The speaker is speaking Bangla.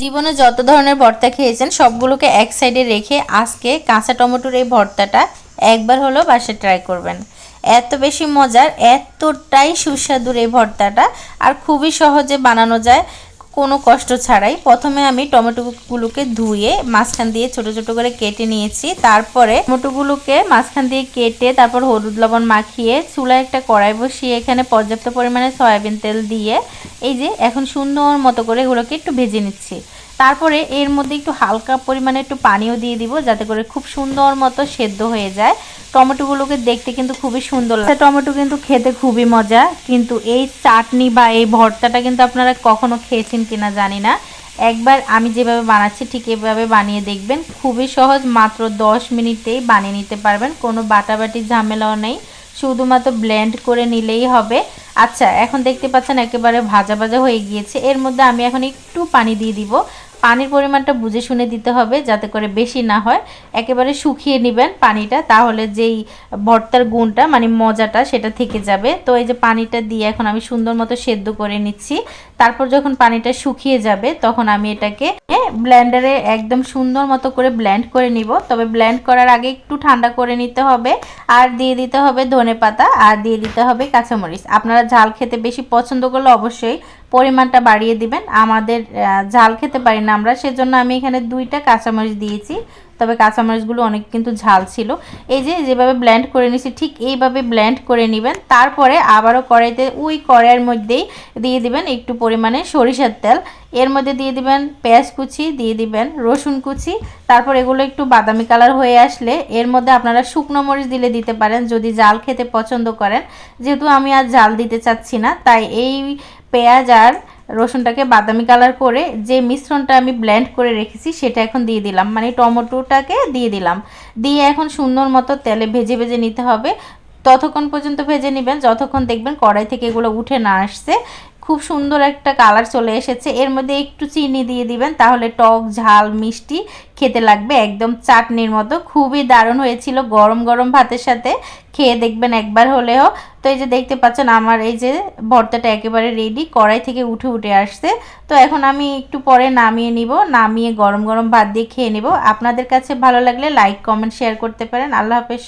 জীবনে যত ধরনের ভর্তা খেয়েছেন, সবগুলোকে এক সাইডে রেখে আজকে কাঁচা টমেটোর এই ভর্তাটা একবার হলেও বাসায় ট্রাই করবেন। এত বেশি মজার, এতটাই সুস্বাদুর এই ভর্তাটা, আর খুবই সহজে বানানো যায়। কোনো কষ্ট ছাড়াই প্রথমে আমি টমেটোগুলোকে ধুয়ে মাঝখান দিয়ে ছোট ছোট করে কেটে নিয়েছি। তারপরে টমেটোগুলোকে মাঝখান দিয়ে কেটে তারপর হলুদ লবণ মাখিয়ে চুলায় একটা কড়াই বসিয়ে এখানে পর্যাপ্ত পরিমাণে সয়াবিন তেল দিয়ে এই যে এখন সুন্দর মতো করে এগুলোকে একটু ভেজে নিচ্ছি। তারপরে এর মধ্যে একটু হালকা পরিমাণে একটু পানিও দিয়ে দিব যাতে করে খুব সুন্দর মতো সেদ্ধ হয়ে যায়। টমেটোগুলোকে দেখতে কিন্তু খুবই সুন্দর লাগে টমেটো কিন্তু খেতে খুবই মজা, কিন্তু এই চাটনি বা এই ভর্তাটা কিন্তু আপনারা কখনো খেয়েছেন কিনা জানি না। একবার আমি যেভাবে বানাচ্ছি, ঠিক এভাবে বানিয়ে দেখবেন। খুবই সহজ, মাত্র 10 মিনিটেই বানিয়ে নিতে পারবেন, কোনো বাটাবাটি ঝামেলাও নেই। শুধুমাত্র ব্লেন্ড করে নিলেই হবে। আচ্ছা এখন দেখতে পাচ্ছেন একেবারে ভাজা ভাজা হয়ে গিয়েছে। এর মধ্যে আমি এখন একটু পানি দিয়ে দিব। পানির পরিমাণটা বুঝে শুনে দিতে হবে যাতে করে বেশি না হয়। একেবারে শুকিয়ে নেবেন পানিটা, তাহলে যেই ভর্তার গুণটা মানে মজাটা, সেটা থেকে যাবে। তো এই যে পানিটা দিয়ে এখন আমি সুন্দর মতো সেদ্ধ করে নিচ্ছি। তারপর যখন পানিটা শুকিয়ে যাবে, তখন আমি এটাকে ব্লেন্ডারে একদম সুন্দর মতো করে ব্লেন্ড করে নিব। তবে ব্লেন্ড করার আগে একটু ঠান্ডা করে নিতে হবে। আর দিয়ে দিতে হবে ধনে পাতা, আর দিয়ে দিতে হবে কাঁচামরিচ। আপনারা ঝাল খেতে বেশি পছন্দ করলে অবশ্যই পরিমাণটা বাড়িয়ে দিবেন। আমাদের ঝাল খেতে পারি না আমরা, সেজন্য আমি এখানে দুইটা কাঁচামরিচ দিয়েছি। তবে কাঁচামরিচগুলো অনেক কিন্তু ঝাল ছিল। এই যে, যেভাবে ব্ল্যান্ড করে নিছি, ঠিক এইভাবে ব্ল্যান্ড করে নেবেন। তারপরে আবারও কড়াইতে ওই কড়াইয়ের মধ্যেই দিয়ে দিবেন একটু পরিমাণে সরিষার তেল। এর মধ্যে দিয়ে দিবেন পেঁয়াজ কুচি, দিয়ে দিবেন রসুন কুচি। তারপর এগুলো একটু বাদামি কালার হয়ে আসলে এর মধ্যে আপনারা শুকনো মরিচ দিলে দিতে পারেন যদি জাল খেতে পছন্দ করেন। যেহেতু আমি আর জাল দিতে চাচ্ছি না, তাই এই পেঁয়াজ আর রসুনটাকে বাদামি কালার করে যে মিশ্রণটা আমি ব্লেন্ড করে রেখেছি সেটা এখন দিয়ে দিলাম। মানে টমেটোটাকে দিয়ে দিলাম। দিয়ে এখন সুন্দর মতো তেলে ভেজে ভেজে নিতে হবে। ততক্ষণ পর্যন্ত ভেজে নেবেন, যতক্ষণ দেখবেন কড়াই থেকে এগুলো উঠে না আসছে। খুব সুন্দর একটা কালার চলে এসেছে। এর মধ্যে একটু চিনি দিয়ে দিবেন, তাহলে টক, ঝাল, মিষ্টি খেতে লাগবে একদম চাটনির মতো। খুবই দারুণ হয়েছিল গরম গরম ভাতের সাথে। খেয়ে দেখবেন একবার হলেও। তো এই যে দেখতে পাচ্ছেন, আমার এই যে ভর্তাটা একেবারে রেডি কড়াই থেকে উঠে উঠে আসছে। তো এখন আমি একটু পরে নামিয়ে নিব, নামিয়ে গরম গরম ভাত দিয়ে খেয়ে নিব। আপনাদের কাছে ভালো লাগলে লাইক কমেন্ট শেয়ার করতে পারেন। আল্লাহ হাফেজ।